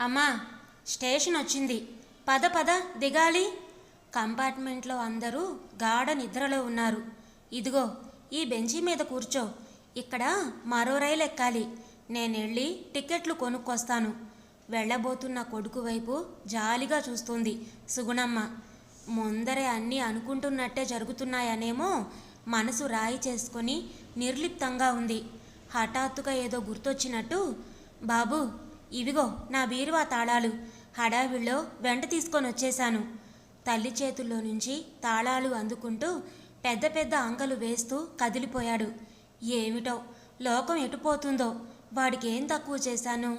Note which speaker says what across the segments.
Speaker 1: అమ్మా స్టేషన్ వచ్చింది. పద పద దిగాలి. కంపార్ట్మెంట్లో అందరూ గాఢ నిద్రలో ఉన్నారు. ఇదిగో ఈ బెంచీ మీద కూర్చో. ఇక్కడ మరో రైలు ఎక్కాలి. నేను వెళ్ళి టికెట్లు కొనుక్కొస్తాను. వెళ్ళబోతున్న కొడుకు వైపు జాలిగా చూస్తుంది సుగుణమ్మ. ముందరే అన్నీ అనుకుంటున్నట్టే జరుగుతున్నాయనేమో మనసు రాయి చేసుకొని నిర్లిప్తంగా ఉంది. హఠాత్తుగా ఏదో గుర్తొచ్చినట్టు బాబు ఇవిగో నా బీరువా తాళాలు. హడావిడిలో వెంట తీసుకొని వచ్చేశాను. తల్లి చేతుల్లో నుంచి తాళాలు అందుకుంటూ పెద్ద పెద్ద అంకలు వేస్తూ కదిలిపోయాడు. ఏమిటో? లోకం ఎటుపోతుందో వాడికేం తక్కువ చేశాను?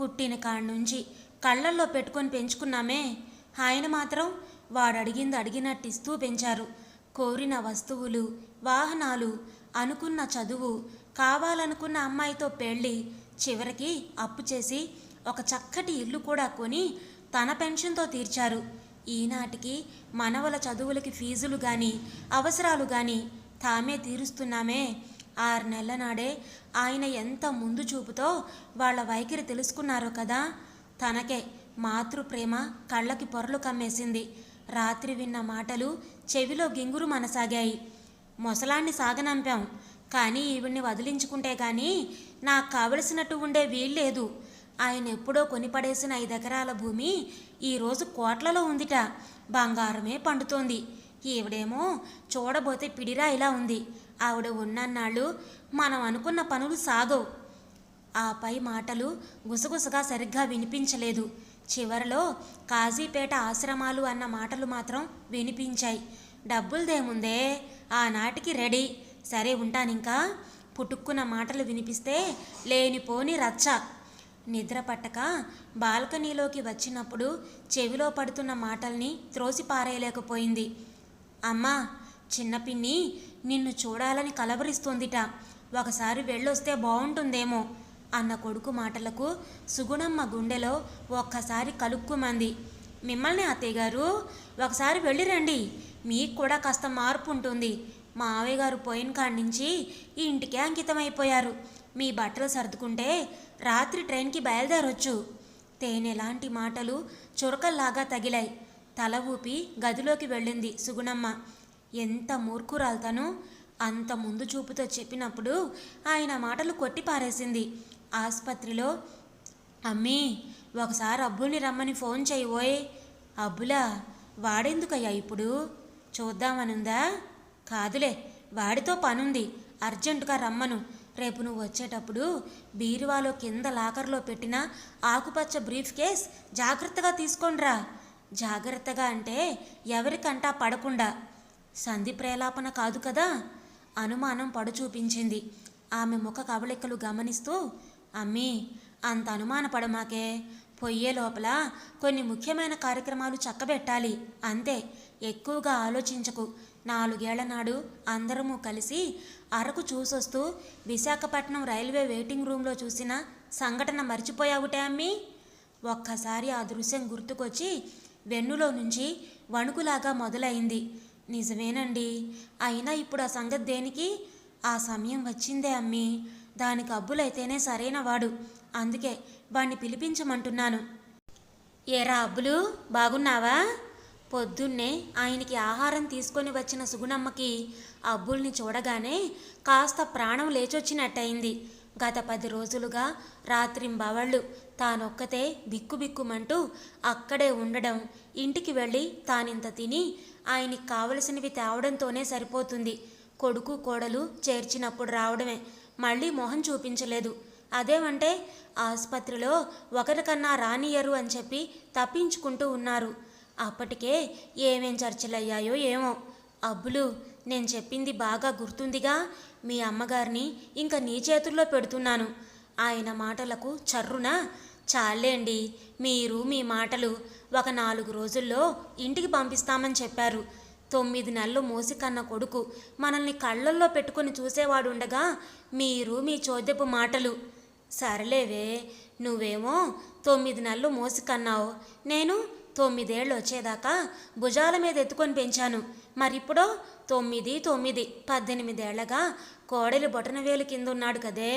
Speaker 1: పుట్టిన కాడ నుంచి కళ్ళల్లో పెట్టుకొని పెంచుకున్నామే. ఆయన మాత్రం వాడు అడిగింది అడిగినట్టిస్తూ పెంచారు. కోరిన వస్తువులు వాహనాలు అనుకున్న చదువు కావాలనుకున్న అమ్మాయితో పెళ్ళి చివరికి అప్పు చేసి ఒక చక్కటి ఇల్లు కూడా కొని తన పెన్షన్తో తీర్చారు. ఈనాటికి మనవల చదువులకి ఫీజులు కానీ అవసరాలు కానీ తామే తీరుస్తున్నామే. ఆరు నెలల నాడే ఆయన ఎంత ముందు చూపుతో వాళ్ళ వైఖరి తెలుసుకున్నారో కదా! తనకే మాతృ ప్రేమ కళ్ళకి పొరలు కమ్మేసింది. రాత్రి విన్న మాటలు చెవిలో గింగురు మనసాగాయి. మొసలాన్ని సాగనంపాం కానీ ఈవిడ్ని వదిలించుకుంటే కానీ నాకు కావలసినట్టు ఉండే వీల్లేదు ఆయన ఎప్పుడో కొనిపడేసిన ఐదు ఎకరాల భూమి ఈరోజు కోట్లలో ఉందిట. బంగారమే పండుతోంది. ఈవిడేమో చూడబోతే పిడిరా ఇలా ఉంది. ఆవిడ ఉన్నన్నాళ్ళు మనం అనుకున్న పనులు సాగవు. ఆ పై మాటలు గుసగుసగా సరిగ్గా వినిపించలేదు. చివరిలో కాజీపేట ఆశ్రమాలు అన్న మాటలు మాత్రం వినిపించాయి. డబ్బులదేముందే? ఆనాటికి రెడీ. సరే ఉంటానింకా? పుట్టుక్కున్న మాటలు వినిపిస్తే లేనిపోని రచ్చ. నిద్ర పట్టక బాల్కనీలోకి వచ్చినప్పుడు చెవిలో పడుతున్న మాటల్ని త్రోసి పారేయలేకపోయింది. అమ్మా చిన్నపిన్ని నిన్ను చూడాలని కలవరిస్తోందిట. ఒకసారి వెళ్ళొస్తే బాగుంటుందేమో అన్న కొడుకు మాటలకు సుగుణమ్మ గుండెలో ఒక్కసారి కలుక్కుమంది. మిమ్మల్ని అత్తయ్య గారు ఒకసారి వెళ్ళిరండి మీకు కూడా కాస్త మార్పు ఉంటుంది మావయ్య గారు పోయిన కాడి నుంచి ఈ ఇంటికే అంకితమైపోయారు. మీ బట్టలు సర్దుకుంటే రాత్రి ట్రైన్కి బయలుదేరొచ్చు. తేనెలాంటి మాటలు చురకల్లాగా తగిలాయి. తల ఊపి గదిలోకి వెళ్ళింది సుగుణమ్మ. ఎంత మూర్ఖురాలు తను అంత ముందు చూపుతో చెప్పినప్పుడు ఆయన మాటలు కొట్టి పారేసింది ఆసుపత్రిలో అమ్మీ ఒకసారి అబ్బుల్ని రమ్మని ఫోన్ చేయబోయ్ అబ్బులా? వాడెందుకయ్యా ఇప్పుడు? చూద్దామనుందా? కాదులే వాడితో పనుంది. అర్జెంటుగా రమ్మను. రేపు నువ్వు వచ్చేటప్పుడు బీరువాలో కింద లాకర్లో పెట్టిన ఆకుపచ్చ బ్రీఫ్ కేస్ జాగ్రత్తగా తీసుకొనిరా జాగ్రత్తగా అంటే ఎవరికంటా పడకుండా. సంధి ప్రేలాపన కాదు కదా? అనుమానం పడుచూపించింది. ఆమె ముఖ కవళికలు గమనిస్తూ అమ్మీ అంత అనుమానపడమాకే పొయ్యే లోపల కొన్ని ముఖ్యమైన కార్యక్రమాలు చక్కబెట్టాలి. అంతే ఎక్కువగా ఆలోచించకు. నాలుగేళ్ళ నాడు అందరము కలిసి అరకు చూసొస్తూ విశాఖపట్నం రైల్వే వెయిటింగ్ రూమ్లో చూసిన సంఘటన మర్చిపోయావుటే అమ్మీ? ఒక్కసారి ఆ దృశ్యం గుర్తుకొచ్చి వెన్నులో నుంచి వణుకులాగా మొదలైంది. నిజమేనండి? అయినా ఇప్పుడు ఆ సంగతి దేనికి? ఆ సమయం వచ్చిందే అమ్మీ. దానికి అబ్బులైతేనే సరైన వాడు. అందుకే వాణ్ణి పిలిపించమంటున్నాను. ఏరా అబ్బులు బాగున్నావా? పొద్దున్నే ఆయనకి ఆహారం తీసుకొని వచ్చిన సుగుణమ్మకి అబ్బుల్ని చూడగానే కాస్త ప్రాణం లేచొచ్చినట్టయింది. గత పది రోజులుగా రాత్రింబవళ్ళు తానొక్కతే బిక్కుబిక్కుమంటూ అక్కడే ఉండడం ఇంటికి వెళ్ళి తానింత తిని ఆయనకి కావలసినవి తేవడంతోనే సరిపోతుంది. కొడుకు కోడలు చేర్చినప్పుడు రావడమే మళ్ళీ మొహం చూపించలేదు. అదేమంటే ఆసుపత్రిలో ఒకరికన్నా రానియరు అని చెప్పి తప్పించుకుంటూ ఉన్నారు. అప్పటికే ఏమేం చర్చలయ్యాయో ఏమో. అబ్బులు నేను చెప్పింది బాగా గుర్తుందిగా. మీ అమ్మగారిని ఇంకా నీ చేతుల్లో పెడుతున్నాను. ఆయన మాటలకు చర్రున చాలేండి మీరు మీ మాటలు ఒక నాలుగు రోజుల్లో ఇంటికి పంపిస్తామని చెప్పారు. తొమ్మిది నెలలు మోసి కన్న కొడుకు మనల్ని కళ్ళల్లో పెట్టుకొని చూసేవాడు ఉండగా మీరు మీ చోద్యపు మాటలు. సరేలేవే నువ్వేమో తొమ్మిది నెలలు మోసి కన్నావు నేను తొమ్మిదేళ్ళు వచ్చేదాకా భుజాల మీద ఎత్తుకొని పెంచాను. మరిప్పుడో తొమ్మిది తొమ్మిది పద్దెనిమిదేళ్ళగా కోడలి బొటనవేలు కింద ఉన్నాడు కదే.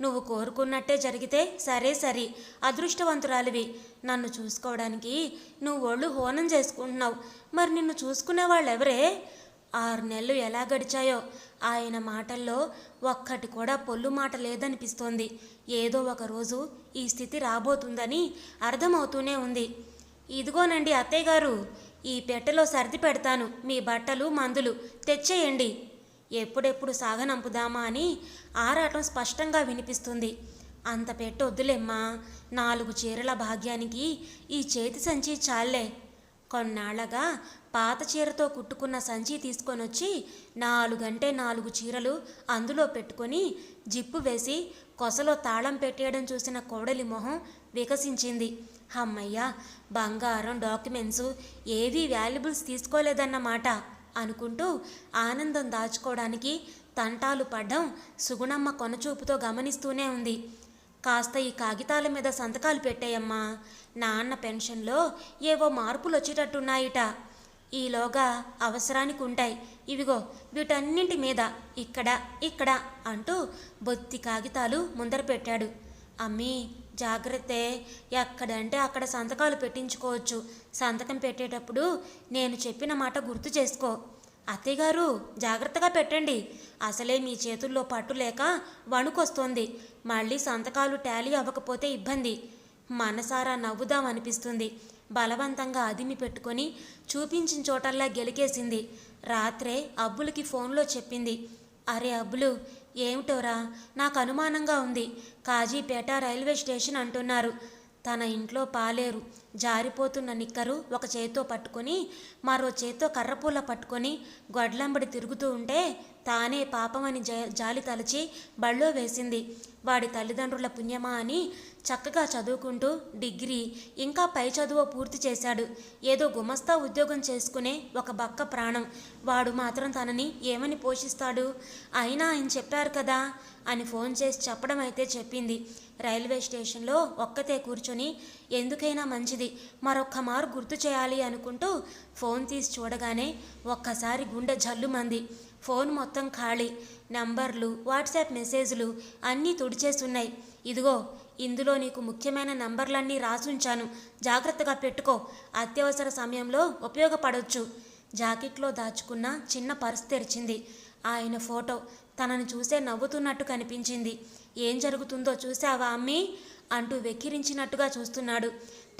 Speaker 1: నువ్వు కోరుకున్నట్టే జరిగితే సరే సరి అదృష్టవంతురాలివి. నన్ను చూసుకోవడానికి నువ్వు ఒళ్ళు హోనం చేసుకుంటున్నావు. మరి నిన్ను చూసుకునే వాళ్ళు ఎవరే ఆరు నెలలు ఎలా గడిచాయో? ఆయన మాటల్లో ఒక్కటి కూడా పొల్లు మాట లేదనిపిస్తోంది. ఏదో ఒక రోజు ఈ స్థితి రాబోతుందని అర్థమవుతూనే ఉంది. ఇదిగోనండి అత్తయ్య గారు ఈ పెట్టెలో సర్ది పెడతాను మీ బట్టలు మందులు తెచ్చేయండి. ఎప్పుడెప్పుడు సాగనంపుదామా అని ఆరాటం స్పష్టంగా వినిపిస్తుంది. అంత పెట్టొద్దులేమ్మా నాలుగు చీరల భాగ్యానికి ఈ చేతి సంచి చాలే కొన్నాళ్ళగా పాత చీరతో కుట్టుకున్న సంచి తీసుకొనొచ్చి నాలుగంటే నాలుగు చీరలు అందులో పెట్టుకొని జిప్పు వేసి కొసలో తాళం పెట్టేయడం చూసిన కోడలి మొహం వికసించింది. అమ్మయ్యా బంగారం డాక్యుమెంట్స్ ఏవీ వాల్యుబుల్స్ తీసుకోలేదన్నమాట అనుకుంటూ ఆనందం దాచుకోవడానికి తంటాలు పడ్డం సుగుణమ్మ కొనచూపుతో గమనిస్తూనే ఉంది. కాస్త ఈ కాగితాల మీద సంతకాలు పెట్టేయమ్మా నాన్న పెన్షన్లో ఏవో మార్పులు వచ్చేటట్టున్నాయిట ఈలోగా అవసరానికి ఉంటాయి ఇవిగో వీటన్నింటి మీద ఇక్కడ ఇక్కడ అంటూ బొత్తి కాగితాలు ముందర పెట్టాడు అమ్మీ జాగ్రత్తే. ఎక్కడంటే అక్కడ సంతకాలు పెట్టించుకోవచ్చు. సంతకం పెట్టేటప్పుడు నేను చెప్పిన మాట గుర్తు చేసుకో. అత్తయ్య గారు జాగ్రత్తగా పెట్టండి. అసలే మీ చేతుల్లో పట్టు లేక వణుకొస్తోంది. మళ్ళీ సంతకాలు టాలీ అవ్వకపోతే ఇబ్బంది. మనసారా నవ్వుదాం అనిపిస్తుంది బలవంతంగా అదిమి పెట్టుకొని చూపించిన చోటల్లా గెలికేసింది. రాత్రే అబ్బులకి ఫోన్లో చెప్పింది. అరే అబ్బులు ఏమిటోరా? నాకు అనుమానంగా ఉంది. కాజీపేట రైల్వే స్టేషన్ అంటున్నారు. తన ఇంట్లో పాలేరు. జారిపోతున్న నిక్కరు ఒక చేత్తో పట్టుకొని మరో చేత్తో కర్రపూల పట్టుకొని గొడ్లంబడి తిరుగుతూ ఉంటే తానే పాపమని జ జాలి తలచి బళ్ళో వేసింది. వాడి తల్లిదండ్రుల పుణ్యమా అని చక్కగా చదువుకుంటూ డిగ్రీ ఇంకా పై చదువు పూర్తి చేశాడు. ఏదో గుమస్తా ఉద్యోగం చేసుకునే ఒక బక్క ప్రాణం. వాడు మాత్రం తనని ఏమని పోషిస్తాడు? అయినా ఆయన చెప్పారు కదా అని ఫోన్ చేసి చెప్పడం అయితే చెప్పింది. రైల్వే స్టేషన్లో ఒక్కతే కూర్చొని ఎందుకైనా మంచిది మరొక్క మారు గుర్తు చేయాలి అనుకుంటూ ఫోన్ తీసి చూడగానే ఒక్కసారి గుండె జల్లుమంది. ఫోన్ మొత్తం ఖాళీ. నంబర్లు వాట్సాప్ మెసేజ్లు అన్నీ తుడిచేస్తున్నాయి. ఇదిగో ఇందులో నీకు ముఖ్యమైన నంబర్లన్నీ రాసుంచాను. జాగ్రత్తగా పెట్టుకో. అత్యవసర సమయంలో ఉపయోగపడవచ్చు జాకెట్లో దాచుకున్న చిన్న పర్స్ తెరిచింది. ఆయన ఫోటో తనని చూసే నవ్వుతున్నట్టు కనిపించింది. ఏం జరుగుతుందో చూసావా అమ్మీ? అంటూ వెక్కిరించినట్టుగా చూస్తున్నాడు.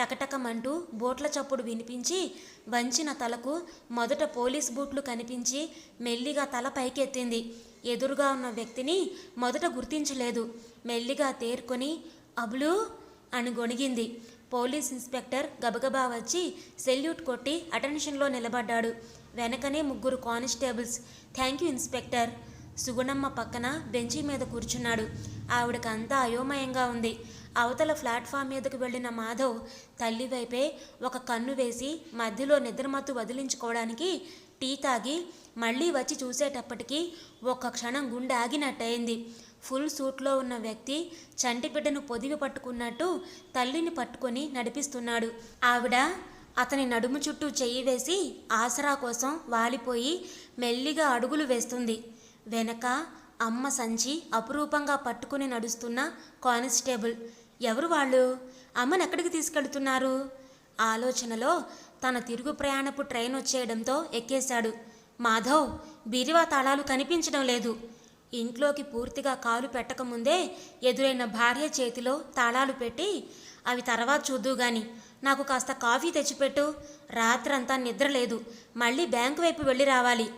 Speaker 1: టకటకమంటూ బూట్ల చప్పుడు వినిపించి వంచిన తలకు మొదట పోలీస్ బూట్లు కనిపించి మెల్లిగా తల పైకెత్తింది. ఎదురుగా ఉన్న వ్యక్తిని మొదట గుర్తించలేదు. మెల్లిగా తేరుకొని అబులు అని గొణిగింది. పోలీస్ ఇన్స్పెక్టర్ గబగబా వచ్చి సెల్యూట్ కొట్టి అటెన్షన్లో నిలబడ్డాడు. వెనకనే ముగ్గురు constables. Thank you inspector. Sugunamma పక్కన బెంచి మీద కూర్చున్నాడు. ఆవిడకంతా అయోమయంగా ఉంది. అవతల ప్లాట్ఫామ్ మీదకు వెళ్ళిన మాధవ్ తల్లి వైపే ఒక కన్ను వేసి మధ్యలో నిద్రమత్తు వదిలించుకోవడానికి టీ తాగి మళ్ళీ వచ్చి చూసేటప్పటికి ఒక్క క్షణం గుండె ఆగినట్టయింది. ఫుల్ సూట్లో ఉన్న వ్యక్తి చంటి బిడ్డను పొదివి పట్టుకున్నట్టు తల్లిని పట్టుకొని నడిపిస్తున్నాడు. ఆవిడ అతని నడుము చుట్టూ చెయ్యి వేసి ఆసరా కోసం వాలిపోయి మెల్లిగా అడుగులు వేస్తుంది. వెనక అమ్మ సంచి అపురూపంగా పట్టుకుని నడుస్తున్న కానిస్టేబుల్. ఎవరు వాళ్ళు? అమ్మని ఎక్కడికి తీసుకెళ్తున్నారు? ఆలోచనలో తన తిరుగు ప్రయాణపు ట్రైన్ వచ్చేయడంతో ఎక్కేశాడు. మాధవ్ బీరువా తాళాలు కనిపించడం లేదు. ఇంట్లోకి పూర్తిగా కాలు పెట్టకముందే ఎదురైన భార్య చేతిలో తాళాలు పెట్టి అవి తర్వాత చూద్దు గాని నాకు కాస్త కాఫీ తెచ్చిపెట్టు. రాత్రంతా నిద్ర లేదు. మళ్ళీ బ్యాంకు వైపు వెళ్ళి రావాలి.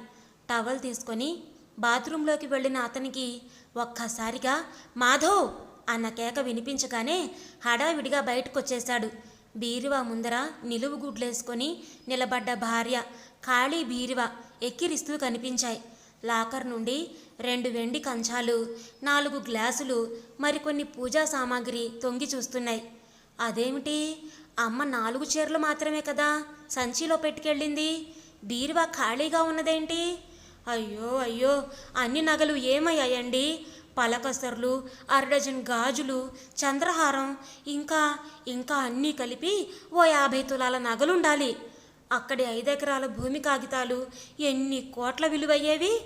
Speaker 1: టవల్ తీసుకొని బాత్రూంలోకి వెళ్ళిన అతనికి ఒక్కసారిగా మాధవ్ అన్న కేక వినిపించగానే హడావిడిగా బయటకొచ్చేశాడు. బీరువా ముందర నిలువు గుడ్లేసుకొని నిలబడ్డ భార్య ఖాళీ బీరువా ఎక్కిరిస్తూ కనిపించాయి. లాకర్ నుండి రెండు వెండి కంచాలు నాలుగు గ్లాసులు మరికొన్ని పూజా సామాగ్రి తొంగి చూస్తున్నాయి. అదేమిటి? అమ్మ నాలుగు చీరలు మాత్రమే కదా సంచిలో పెట్టుకెళ్ళింది? బీరువా ఖాళీగా ఉన్నదేంటి? అయ్యో అయ్యో అన్ని నగలు ఏమయ్యాయండి? పలకసర్లు అరడజన్ గాజులు చంద్రహారం ఇంకా ఇంకా అన్నీ కలిపి ఓ యాభై తులాల నగలుండాలి. అక్కడి ఐదెకరాల భూమి కాగితాలు ఎన్ని కోట్ల విలువయ్యేవి?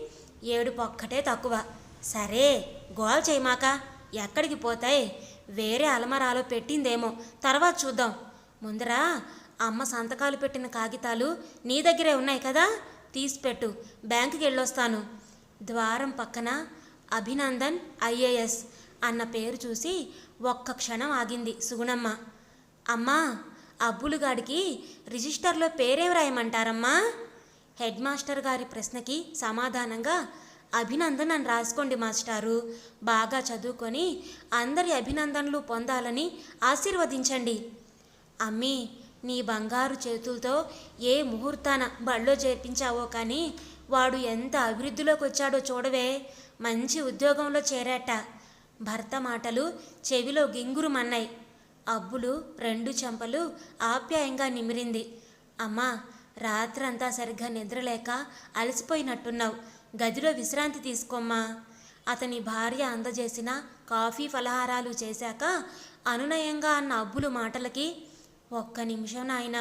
Speaker 1: ఏడు పొక్కటే తక్కువ. సరే గోల్ చేయమాక ఎక్కడికి పోతాయి? వేరే అలమరాలో పెట్టిందేమో. తర్వాత చూద్దాం. ముందరా అమ్మ సంతకాలు పెట్టిన కాగితాలు నీ దగ్గరే ఉన్నాయి కదా? తీసిపెట్టు. బ్యాంకుకి వెళ్ళొస్తాను ద్వారం పక్కన అభినందన్ ఐఏఎస్ అన్న పేరు చూసి ఒక్క క్షణం ఆగింది సుగుణమ్మ. అమ్మా అబ్బులుగాడికి రిజిస్టర్లో పేరేం రాయమంటారమ్మా? హెడ్ మాస్టర్ గారి ప్రశ్నకి సమాధానంగా అభినందన్ అని రాసుకోండి మాస్టారు. బాగా చదువుకొని అందరి అభినందనలు పొందాలని ఆశీర్వదించండి. అమ్మీ నీ బంగారు చేతులతో ఏ ముహూర్తాన బళ్ళో చేర్పించావో కానీ వాడు ఎంత అభివృద్ధిలోకి వచ్చాడో చూడవే. మంచి ఉద్యోగంలో చేరాట. భర్త మాటలు చెవిలో గింగురు మన్నాయి. అబ్బులు రెండు చెంపలు ఆప్యాయంగా నిమిరింది. అమ్మా రాత్రంతా సరిగ్గా నిద్రలేక అలసిపోయినట్టున్నావు. గదిలో విశ్రాంతి తీసుకోమ్మా. అతని భార్య అందజేసిన కాఫీ ఫలహారాలు చేశాక అనునయంగా అన్న అబ్బులు మాటలకి ఒక్క నిమిషం నాయన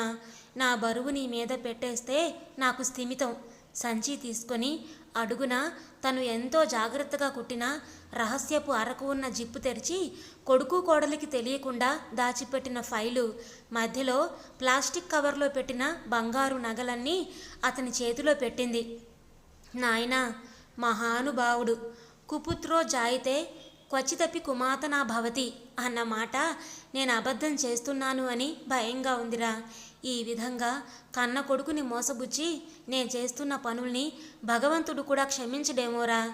Speaker 1: నా బరువు నీ మీద పెట్టేస్తే నాకు స్థిమితం. సంచి తీసుకొని అడుగున తను ఎంతో జాగ్రత్తగా కుట్టిన రహస్యపు అరకు ఉన్న జిప్పు తెరిచి కొడుకు కోడలికి తెలియకుండా దాచిపెట్టిన ఫైలు మధ్యలో ప్లాస్టిక్ కవర్లో పెట్టిన బంగారు నగలన్నీ అతని చేతిలో పెట్టింది. నాయనా మహానుభావుడు కుపుత్రో జాయితే క్వచితపి కుమాతనా భవతి అన్న మాట నేను అబద్ధం చేస్తున్నాను అని భయంగా ఉందిరా. ఈ విధంగా కన్న కొడుకుని మోసబుచ్చి నేను చేస్తున్న పనుల్ని భగవంతుడు కూడా క్షమించడేమోరా.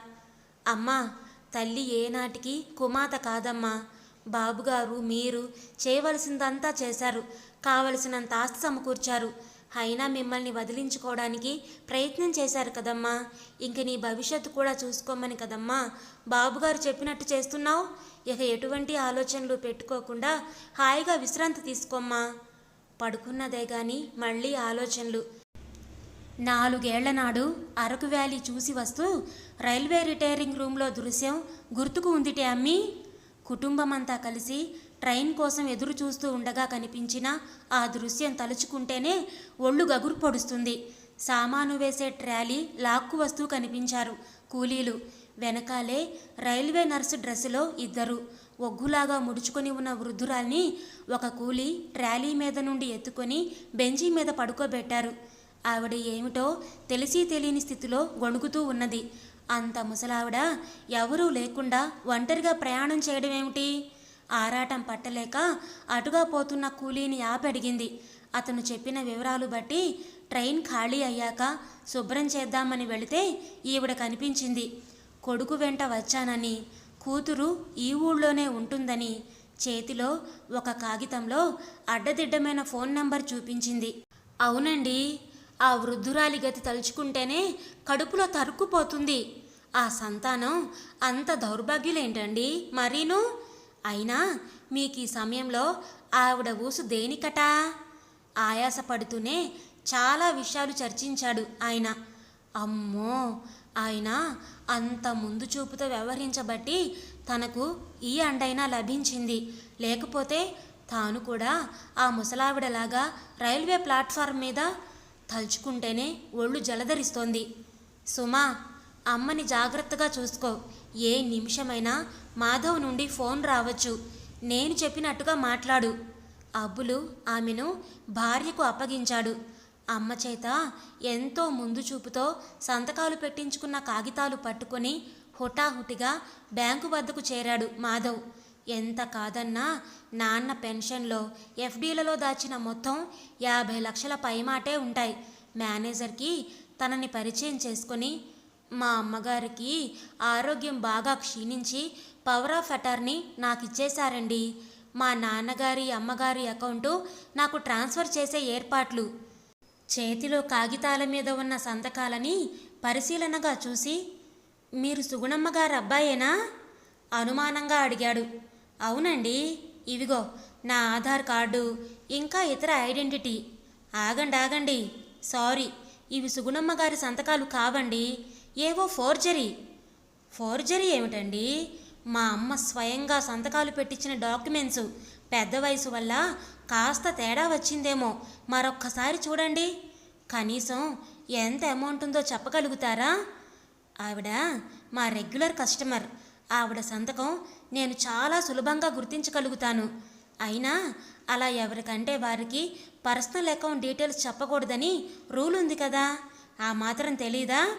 Speaker 1: అమ్మా తల్లి ఏనాటికి కుమాత కాదమ్మా. బాబుగారు మీరు చేయవలసిందంతా చేశారు. కావలసినంత ఆస్తి సమకూర్చారు. అయినా మిమ్మల్ని వదిలించుకోవడానికి ప్రయత్నం చేశారు కదమ్మా. ఇంక నీ భవిష్యత్తు కూడా చూసుకోమని కదమ్మా. బాబుగారు చెప్పినట్టు చేస్తున్నావు? ఇక ఎటువంటి ఆలోచనలు పెట్టుకోకుండా హాయిగా విశ్రాంతి తీసుకోమ్మా. పడుకున్నదే గాని మళ్ళీ ఆలోచనలు. నాలుగేళ్ళ నాడు అరకు వ్యాలీ చూసి వస్తూ రైల్వే రిటైరింగ్ రూమ్లో దృశ్యం గుర్తుకు ఉందిటే అమ్మి. కుటుంబమంతా కలిసి ట్రైన్ కోసం ఎదురు చూస్తూ ఉండగా కనిపించిన ఆ దృశ్యం తలుచుకుంటేనే ఒళ్ళు గగురు పొడుస్తుంది. సామాను వేసే ట్రాలీ లాక్కు వస్తూ కనిపించారు కూలీలు. వెనకాలే రైల్వే నర్సు డ్రెస్సులో ఇద్దరు. ఒగ్గులాగా ముడుచుకొని ఉన్న వృద్ధురాల్ని ఒక కూలీ ట్రాలీ మీద నుండి ఎత్తుకొని బెంచీ మీద పడుకోబెట్టారు. ఆవిడ ఏమిటో తెలిసి తెలియని స్థితిలో గొణుగుతూ ఉన్నది. అంత ముసలావిడ ఎవరూ లేకుండా ఒంటరిగా ప్రయాణం చేయడం ఏమిటి ఆరాటం పట్టలేక అటుగా పోతున్న కూలీని ఆపడిగింది. అతను చెప్పిన వివరాలు బట్టి ట్రైన్ ఖాళీ అయ్యాక శుభ్రం చేద్దామని వెళితే ఈవిడ కనిపించింది. కొడుకు వెంట వచ్చానని కూతురు ఈ ఊళ్ళోనే ఉంటుందని చేతిలో ఒక కాగితంలో అడ్డదిడ్డమైన ఫోన్ నంబర్ చూపించింది. అవునండి ఆ వృద్ధురాలి గతి తలుచుకుంటేనే కడుపులో తరుక్కుపోతుంది. ఆ సంతానం అంత దౌర్భాగ్యులేంటండి? మరీను? అయినా మీకు ఈ సమయంలో ఆవిడ ఊసు దేనికటా? ఆయాసపడుతూనే చాలా విషయాలు చర్చించాడు ఆయన. అమ్మో! ఆయన అంత ముందు చూపుతో వ్యవహరించబట్టి తనకు ఈ అండైనా లభించింది. లేకపోతే తాను కూడా ఆ ముసలావిడలాగా రైల్వే ప్లాట్ఫారం మీద తలుచుకుంటేనే ఒళ్ళు జలధరిస్తోంది. సుమా! అమ్మని జాగ్రత్తగా చూసుకో. ఏ నిమిషమైనా మాధవ్ నుండి ఫోన్ రావచ్చు. నేను చెప్పినట్టుగా మాట్లాడు. అబ్బులు ఆమెను భార్యకు అప్పగించాడు. అమ్మ చేత ఎంతో ముందు చూపుతో సంతకాలు పెట్టించుకున్న కాగితాలు పట్టుకొని హుటాహుటిగా బ్యాంకు వద్దకు చేరాడు మాధవ్. ఎంత కాదన్నా నాన్న పెన్షన్లో ఎఫ్డీలలో దాచిన మొత్తం యాభై లక్షల పైమాటే ఉంటాయి. మేనేజర్కి తనని పరిచయం చేసుకొని మా అమ్మగారికి ఆరోగ్యం బాగా క్షీణించి పవర్ ఆఫ్ అటార్నీ నాకు ఇచ్చేశారండి మా నాన్నగారి అమ్మగారి అకౌంటు నాకు ట్రాన్స్ఫర్ చేసే ఏర్పాట్లు. చేతిలో కాగితాల మీద ఉన్న సంతకాలని పరిశీలనగా చూసి మీరు సుగుణమ్మ గారి అబ్బాయేనా? అనుమానంగా అడిగాడు. అవునండి. ఇవిగో నా ఆధార్ కార్డు ఇంకా ఇతర ఐడెంటిటీ. ఆగండి ఆగండి. సారీ. ఇవి సుగుణమ్మ గారి సంతకాలు కావండి. ఏవో ఫోర్జరీ. ఫోర్జరీ ఏమిటండి? మా అమ్మ స్వయంగా సంతకాలు పెట్టించిన డాక్యుమెంట్స్. పెద్ద వయసు వల్ల కాస్త తేడా వచ్చిందేమో. మరొక్కసారి చూడండి. కనీసం ఎంత అమౌంట్ ఉందో చెప్పగలుగుతారా? ఆవిడ మా రెగ్యులర్ కస్టమర్. ఆవిడ సంతకం నేను చాలా సులభంగా గుర్తించగలుగుతాను. అయినా అలా ఎవరికంటే వారికి పర్సనల్ అకౌంట్ డీటెయిల్స్ చెప్పకూడదని రూల్ ఉంది కదా. ఆ మాత్రం తెలీదా?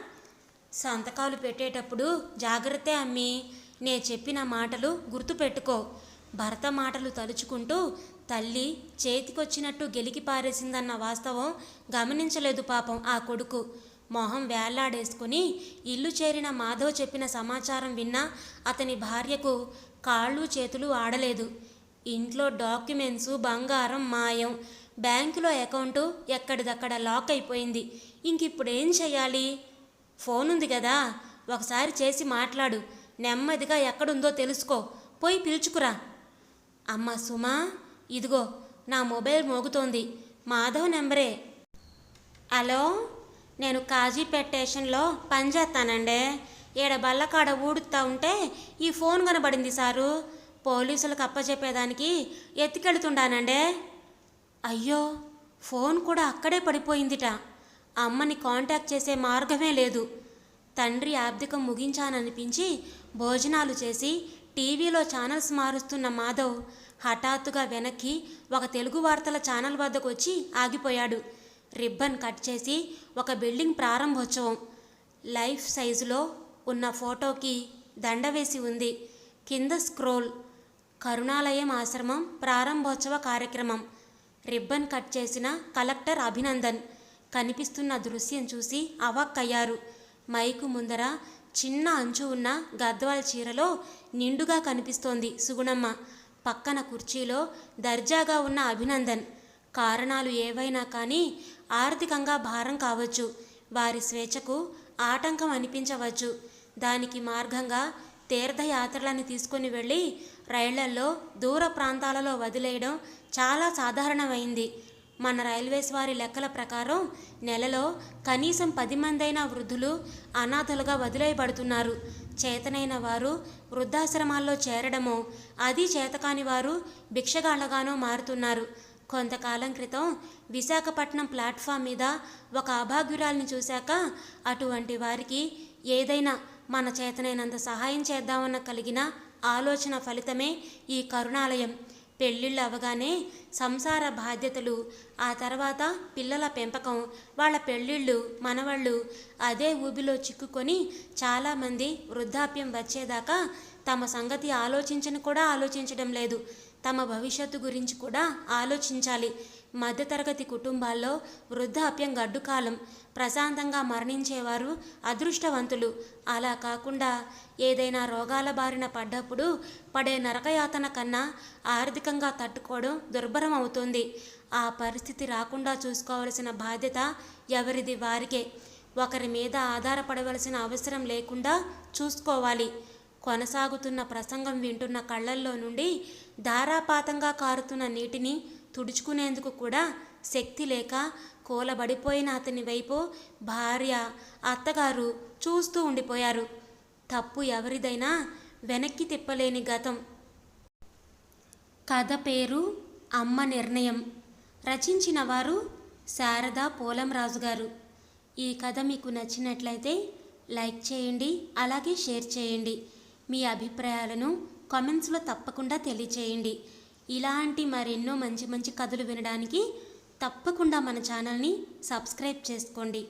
Speaker 1: సంతకాలు పెట్టేటప్పుడు జాగ్రత్త అమ్మి నే చెప్పిన మాటలు గుర్తుపెట్టుకో. భర్త మాటలు తలుచుకుంటూ తల్లి చేతికొచ్చినట్టు గెలికి పారేసిందన్న వాస్తవం గమనించలేదు పాపం ఆ కొడుకు మొహం వేళ్ళాడేసుకుని ఇల్లు చేరిన మాధవ్ చెప్పిన సమాచారం విన్నా అతని భార్యకు కాళ్ళు చేతులు ఆడలేదు. ఇంట్లో డాక్యుమెంట్స్ బంగారం మాయం. బ్యాంకులో అకౌంటు ఎక్కడిదక్కడ లాక్ అయిపోయింది. ఇంకిప్పుడు ఏం చేయాలి? ఫోన్ ఉంది కదా. ఒకసారి చేసి మాట్లాడు. నెమ్మదిగా ఎక్కడుందో తెలుసుకో. పోయి పిలుచుకురా. అమ్మ సుమా ఇదిగో నా మొబైల్ మోగుతోంది. మాధవ్ నెంబరే. హలో నేను కాజీపేట్ స్టేషన్లో పనిచేస్తానండే ఈడ బల్లకాడ ఊడుతా ఉంటే ఈ ఫోన్ కనబడింది సారు. పోలీసులకు అప్పచెప్పేదానికి ఎత్తుకెళ్తుండానండే. అయ్యో ఫోన్ కూడా అక్కడే పడిపోయిందిట. అమ్మని కాంటాక్ట్ చేసే మార్గమే లేదు. తండ్రి ఆబ్దికం ముగించాననిపించి భోజనాలు చేసి టీవీలో ఛానల్స్ మారుస్తున్న మాధవ్ హఠాత్తుగా వెనక్కి ఒక తెలుగు వార్తల ఛానల్ వద్దకు వచ్చి ఆగిపోయాడు. రిబ్బన్ కట్ చేసి ఒక బిల్డింగ్ ప్రారంభోత్సవం. లైఫ్ సైజులో ఉన్న ఫోటోకి దండ వేసి ఉంది. కింద స్క్రోల్. కరుణాలయం ఆశ్రమం ప్రారంభోత్సవ కార్యక్రమం. రిబ్బన్ కట్ చేసిన కలెక్టర్ అభినందన్. కనిపిస్తున్న దృశ్యం చూసి అవాక్కయ్యారు. మైకు ముందర చిన్న అంచు ఉన్న గద్వాల చీరలో నిండుగా కనిపిస్తోంది సుగుణమ్మ. పక్కన కుర్చీలో దర్జాగా ఉన్న అభినందన్. కారణాలు ఏవైనా కానీ ఆర్థికంగా భారం కావచ్చు. వారి స్వేచ్ఛకు ఆటంకం అనిపించవచ్చు. దానికి మార్గంగా తీర్థయాత్రలను తీసుకొని వెళ్ళి రైళ్ళల్లో దూర ప్రాంతాలలో వదిలేయడం చాలా సాధారణమైంది. మన రైల్వేస్ వారి లెక్కల ప్రకారం నెలలో కనీసం పది మందైన వృద్ధులు అనాథలుగా వదిలేయబడుతున్నారు. చేతనైన వారు వృద్ధాశ్రమాల్లో చేరడమో అది చేతకాని వారు భిక్షగాళ్ళగానో మారుతున్నారు. కొంతకాలం క్రితం విశాఖపట్నం ప్లాట్ఫామ్ మీద ఒక అభాగ్యురాల్ని చూశాక అటువంటి వారికి ఏదైనా మన చేతనైనంత సహాయం చేద్దామన్న కలిగిన ఆలోచన ఫలితమే ఈ కరుణాలయం. పెళ్ళిళ్ళు అవగానే సంసార బాధ్యతలు ఆ తర్వాత పిల్లల పెంపకం వాళ్ళ పెళ్ళిళ్ళు మనవళ్ళు అదే ఊబిలో చిక్కుకొని చాలామంది వృద్ధాప్యం వచ్చేదాకా తమ సంగతి ఆలోచించని కూడా ఆలోచించడం లేదు. తమ భవిష్యత్తు గురించి కూడా ఆలోచించాలి. మధ్యతరగతి కుటుంబాల్లో వృద్ధాప్యం గడ్డుకాలం ప్రశాంతంగా మరణించేవారు అదృష్టవంతులు. అలా కాకుండా ఏదైనా రోగాల బారిన పడ్డప్పుడు పడే నరకయాతన కన్నా ఆర్థికంగా తట్టుకోవడం దుర్భరం అవుతుంది ఆ పరిస్థితి రాకుండా చూసుకోవలసిన బాధ్యత ఎవరిది వారికే. ఒకరి మీద ఆధారపడవలసిన అవసరం లేకుండా చూసుకోవాలి. కొనసాగుతున్న ప్రసంగం వింటున్న కళ్ళల్లో నుండి ధారాపాతంగా కారుతున్న నీటిని తుడుచుకునేందుకు కూడా శక్తి లేక కూలబడిపోయిన అతని వైపు భార్య అత్తగారు చూస్తూ ఉండిపోయారు. తప్పు ఎవరిదైనా వెనక్కి తిప్పలేని గతం. కథ పేరు అమ్మ నిర్ణయం. రచించిన వారు శారదా పోలంరాజు గారు ఈ కథ మీకు నచ్చినట్లయితే లైక్ చేయండి అలాగే షేర్ చేయండి. మీ అభిప్రాయాలను కామెంట్స్లో తప్పకుండా తెలియచేయండి. ఇలాంటి మరెన్నో మంచి మంచి కథలు వినడానికి తప్పకుండా మన ఛానల్ని సబ్స్క్రైబ్ చేసుకోండి.